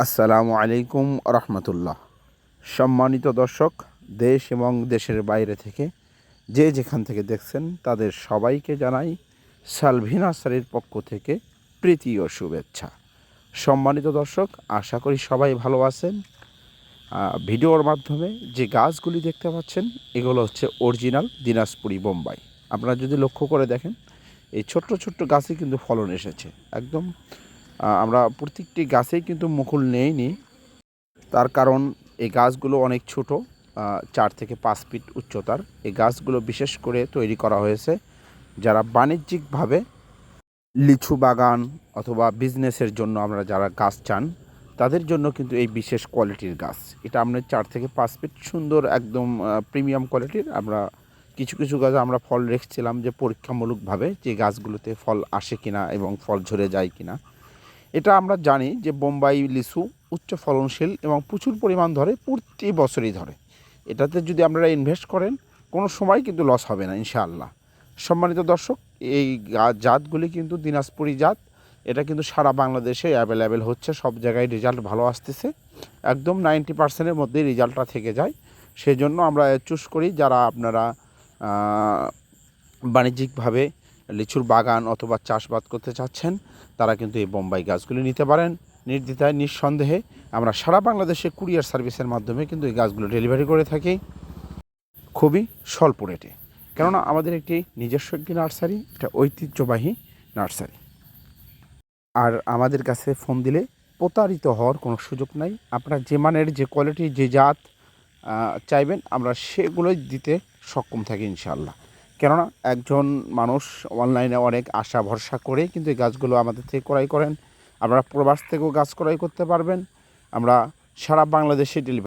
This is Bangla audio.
আসসালামু আলাইকুম রহমতুল্লাহ। সম্মানিত দর্শক, দেশ এবং দেশের বাইরে থেকে যে যেখান থেকে দেখছেন, তাদের সবাইকে জানাই সালভি নার্সারির পক্ষ থেকে প্রীতি ও শুভেচ্ছা। সম্মানিত দর্শক, আশা করি সবাই ভালো আছেন। ভিডিওর মাধ্যমে যে গাছগুলি দেখতে পাচ্ছেন, এগুলো হচ্ছে অরিজিনাল দিনাজপুরি বোম্বাই। আপনারা যদি লক্ষ্য করে দেখেন, এই ছোট্ট ছোট্ট গাছে কিন্তু ফলন এসেছে। একদম আমরা প্রত্যেকটি গাছেই কিন্তু মুকুল নেইনি। তার কারণ এই গাছগুলো অনেক ছোট চার থেকে পাঁচ ফিট উচ্চতার। এই গাছগুলো বিশেষ করে তৈরি করা হয়েছে যারা বাণিজ্যিকভাবে লিচু বাগান অথবা বিজনেসের জন্য আমরা যারা গাছ চান, তাদের জন্য কিন্তু এই বিশেষ কোয়ালিটির গাছ। এটা আমরা চার থেকে পাঁচ ফিট সুন্দর একদম প্রিমিয়াম কোয়ালিটির। আমরা কিছু কিছু গাছ আমরা ফল রেখেছিলাম যে পরীক্ষামূলকভাবে যে গাছগুলোতে ফল আসে কিনা এবং ফল ঝরে যায় কিনা। এটা আমরা জানি যে বোম্বাই লিচু উচ্চ ফলনশীল এবং প্রচুর পরিমাণ ধরে প্রতি বছরই ধরে। এটাতে যদি আপনারা ইনভেস্ট করেন, কোনো সময় কিন্তু লস হবে না, ইনশাআল্লাহ। সম্মানিত দর্শক, এই জাতগুলি কিন্তু দিনাজপুরি জাত। এটা কিন্তু সারা বাংলাদেশে অ্যাভেলেবেল হচ্ছে, সব জায়গায় রেজাল্ট ভালো আসতেছে। একদম নাইনটি পার্সেন্টের মধ্যে রেজাল্টটা থেকে যায়। সেই জন্য আমরা চুজ করি যারা আপনারা বাণিজ্যিকভাবে লিচুর বাগান অথবা চাষবাদ করতে চাচ্ছেন, তারা কিন্তু এই বোম্বাই গাছগুলি নিতে পারেন। নির্দ্বিধায়, নিঃসন্দেহে আমরা সারা বাংলাদেশে কুরিয়ার সার্ভিসের মাধ্যমে কিন্তু এই গাছগুলো ডেলিভারি করে থাকি। খুবই স্বল্প রেটে। কেননা আমাদের একটি নিজস্ব একটি নার্সারি এটা ঐতিহ্যবাহী নার্সারি। আর আমাদের কাছে ফোন দিলে প্রতারিত হওয়ার কোনো সুযোগ নাই। আপনারা যে মানের, যে কোয়ালিটি, যে জাত চাইবেন, আমরা সেগুলোই দিতে সক্ষম থাকি ইনশাআল্লাহ। কেননা একজন মানুষ অনলাইনে অনেক আশা ভরসা করে কিন্তু এই গাছগুলো আমাদের থেকে ক্রয় করেন। আপনারা প্রবাস থেকেও গাছ ক্রয় করতে পারবেন। আমরা সারা বাংলাদেশে ডেলিভারি